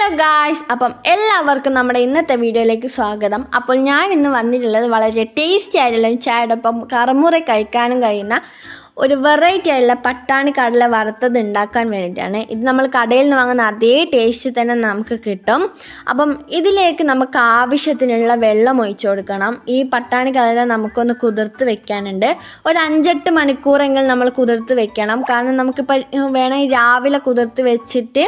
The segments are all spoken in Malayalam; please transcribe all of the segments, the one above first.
ഹലോ ഗായ്സ് അപ്പം എല്ലാവർക്കും നമ്മുടെ ഇന്നത്തെ വീഡിയോയിലേക്ക് സ്വാഗതം. അപ്പോൾ ഞാൻ ഇന്ന് വന്നിട്ടുള്ളത് വളരെ ടേസ്റ്റി ആയിട്ടുള്ള ചായയോടൊപ്പം കറമുറ കഴിക്കാനും കഴിയുന്ന ഒരു വെറൈറ്റി ആയിട്ടുള്ള പട്ടാണി കടല വറുത്തത് ഉണ്ടാക്കാൻ വേണ്ടിയിട്ടാണ്. ഇത് നമ്മൾ കടയിൽ നിന്ന് വാങ്ങുന്ന അതേ ടേസ്റ്റ് തന്നെ നമുക്ക് കിട്ടും. അപ്പം ഇതിലേക്ക് നമുക്ക് ആവശ്യത്തിനുള്ള വെള്ളം ഒഴിച്ചു കൊടുക്കണം. ഈ പട്ടാണി കടല നമുക്കൊന്ന് കുതിർത്ത് വെക്കാനുണ്ട്. ഒരു അഞ്ചെട്ട് മണിക്കൂറെങ്കിലും നമ്മൾ കുതിർത്ത് വെക്കണം. കാരണം നമുക്കിപ്പോൾ വേണമെങ്കിൽ രാവിലെ കുതിർത്ത് വെച്ചിട്ട്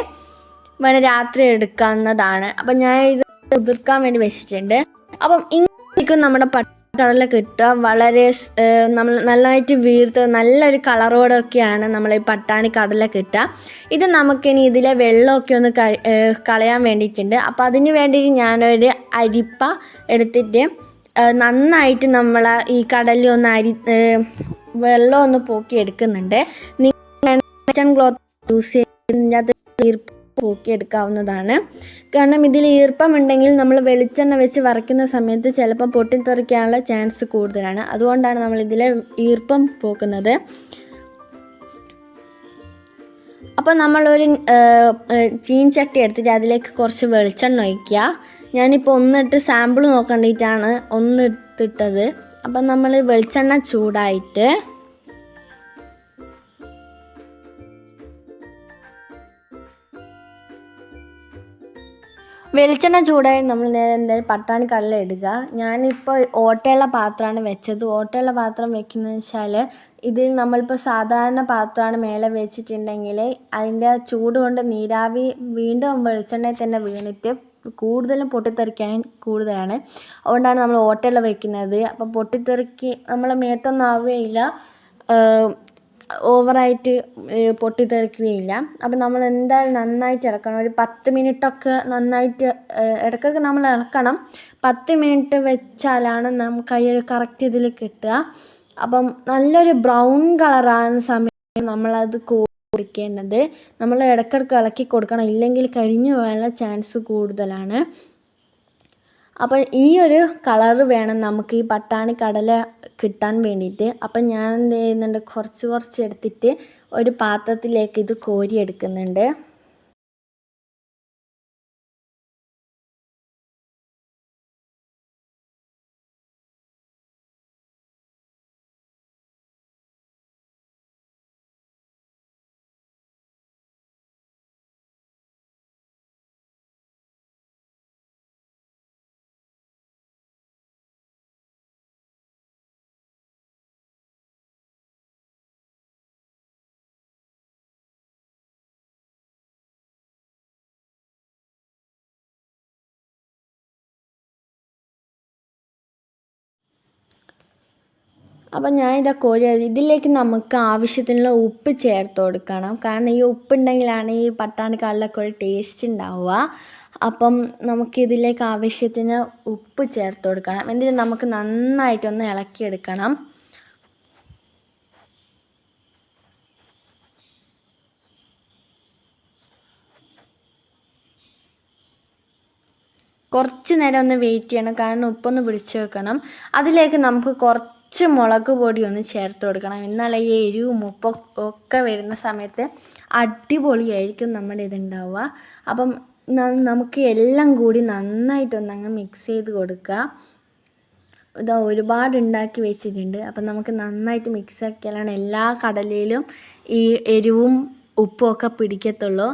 വേണം രാത്രി എടുക്കാവുന്നതാണ്. അപ്പം ഞാൻ ഇത് കുതിർക്കാൻ വേണ്ടി വെച്ചിട്ടുണ്ട്. അപ്പം ഇങ്ങനെയൊക്കെ നമ്മുടെ പട്ടക്കടല കിട്ടുക. വളരെ നമ്മൾ നന്നായിട്ട് വീർത്ത് നല്ലൊരു കളറോടൊക്കെയാണ് നമ്മൾ ഈ പട്ടാണി കടല കിട്ടുക. ഇത് നമുക്കിനി ഇതിലെ വെള്ളമൊക്കെ ഒന്ന് കളയാൻ വേണ്ടിയിട്ടുണ്ട്. അപ്പോൾ അതിന് വേണ്ടിയിട്ട് ഞാനൊരു അരിപ്പ എടുത്തിട്ട് നന്നായിട്ട് നമ്മൾ ഈ കടലിൽ ഒന്ന് അരി വെള്ളം ഒന്ന് പോക്കി എടുക്കുന്നുണ്ട് നിങ്ങൾ ക്ലോത്ത് യൂസ് ചെയ്ത് ഈർപ്പം പോക്കി എടുക്കാവുന്നതാണ് കാരണം ഇതിൽ ഈർപ്പമുണ്ടെങ്കിൽ നമ്മൾ വെളിച്ചെണ്ണ വെച്ച് വറക്കുന്ന സമയത്ത് ചിലപ്പോൾ പൊട്ടിത്തെറിക്കാനുള്ള ചാൻസ് കൂടുതലാണ്. അതുകൊണ്ടാണ് നമ്മൾ ഇതിലെ ഈർപ്പം പോക്കുന്നത്. അപ്പോൾ നമ്മളൊരു ചീൻചട്ടി എടുത്തിട്ട് അതിലേക്ക് കുറച്ച് വെളിച്ചെണ്ണ ഒഴിക്കുക. ഞാനിപ്പോൾ ഒന്നിട്ട് സാമ്പിൾ നോക്കേണ്ടിയിട്ടാണ് ഒന്നിട്ടിട്ടത്. അപ്പം നമ്മൾ വെളിച്ചെണ്ണ ചൂടായിട്ട് വെളിച്ചെണ്ണ ചൂടായി നമ്മൾ നേരെ എന്തായാലും പട്ടാണി കടല ഇടുക. ഞാനിപ്പോൾ ഓട്ടയുള്ള പാത്രമാണ് വെച്ചത്. ഓട്ടയുള്ള പാത്രം വെക്കുന്നത് വെച്ചാൽ ഇതിൽ നമ്മളിപ്പോൾ സാധാരണ പാത്രമാണ് മേലെ വെച്ചിട്ടുണ്ടെങ്കിൽ അതിന്റെ ചൂട് കൊണ്ട് നീരാവി വീണ്ടും വെളിച്ചെണ്ണയിൽ തന്നെ വീണിട്ട് കൂടുതലും പൊട്ടിത്തെറിക്കാൻ കൂടുതലാണ്. അതുകൊണ്ടാണ് നമ്മൾ ഓട്ടയുള്ള വെക്കുന്നത്. അപ്പോൾ പൊട്ടിത്തെറിക്ക് നമ്മളെ മേത്തൊന്നും ആവുകയില്ല. ഓവറായിട്ട് പൊട്ടിത്തെറിക്കുകയില്ല. അപ്പം നമ്മൾ എന്തായാലും നന്നായിട്ട് ഇളക്കണം. ഒരു പത്ത് മിനിറ്റൊക്കെ നന്നായിട്ട് ഇടയ്ക്കിടയ്ക്ക് നമ്മൾ ഇളക്കണം. പത്ത് മിനിറ്റ് വെച്ചാലാണ് ഈ ഒരു കറക്റ്റ് ഇതിൽ കിട്ടുക. അപ്പം നല്ലൊരു ബ്രൗൺ കളറാകുന്ന സമയത്ത് നമ്മളത് കൊടുക്കേണ്ടത്. നമ്മൾ ഇടയ്ക്കിടയ്ക്ക് ഇളക്കി കൊടുക്കണം. ഇല്ലെങ്കിൽ കരിഞ്ഞു പോകാനുള്ള ചാൻസ് കൂടുതലാണ്. അപ്പം ഈ ഒരു കളറ് വേണം നമുക്ക് ഈ പട്ടാണി കടല കിട്ടാൻ വേണ്ടിയിട്ട്. അപ്പം ഞാൻ എന്ത് ചെയ്യുന്നുണ്ട് കുറച്ച് കുറച്ച് എടുത്തിട്ട് ഒരു പാത്രത്തിലേക്ക് ഇത് കോരി അപ്പം ഞാൻ ഇതാ കോരി ഇതിലേക്ക് നമുക്ക് ആവശ്യത്തിനുള്ള ഉപ്പ് ചേർത്ത് കൊടുക്കണം. കാരണം ഈ ഉപ്പുണ്ടെങ്കിലാണ് ഈ പട്ടാണി കടലൊക്കെ ഒരു ടേസ്റ്റ് ഉണ്ടാവുക. അപ്പം നമുക്കിതിലേക്ക് ആവശ്യത്തിന് ഉപ്പ് ചേർത്ത് കൊടുക്കണം. എന്നിട്ട് നമുക്ക് നന്നായിട്ടൊന്ന് ഇളക്കിയെടുക്കണം. കുറച്ച് നേരം ഒന്ന് വെയിറ്റ് ചെയ്യണം. കാരണം ഉപ്പൊന്ന് പിടിച്ച് വെക്കണം. അതിലേക്ക് നമുക്ക് കുറച്ച് മുളക് പൊടി ഒന്ന് ചേർത്ത് കൊടുക്കണം. എന്നാലേ ഈ എരിവും ഉപ്പും ഒക്കെ വരുന്ന സമയത്ത് അടിപൊളിയായിരിക്കും നമ്മുടെ ഇതുണ്ടാവുക അപ്പം നമുക്ക് എല്ലാം കൂടി നന്നായിട്ടൊന്ന് അങ്ങ് മിക്സ് ചെയ്ത് കൊടുക്കുക. ഇതാ ഒരുപാട് ഉണ്ടാക്കി വെച്ചിട്ടുണ്ട്. അപ്പം നമുക്ക് നന്നായിട്ട് മിക്സ് ആക്കിയാലാണ് എല്ലാ കടലയിലും ഈ എരിവും ഉപ്പും ഒക്കെ പിടിക്കത്തുള്ളൂ.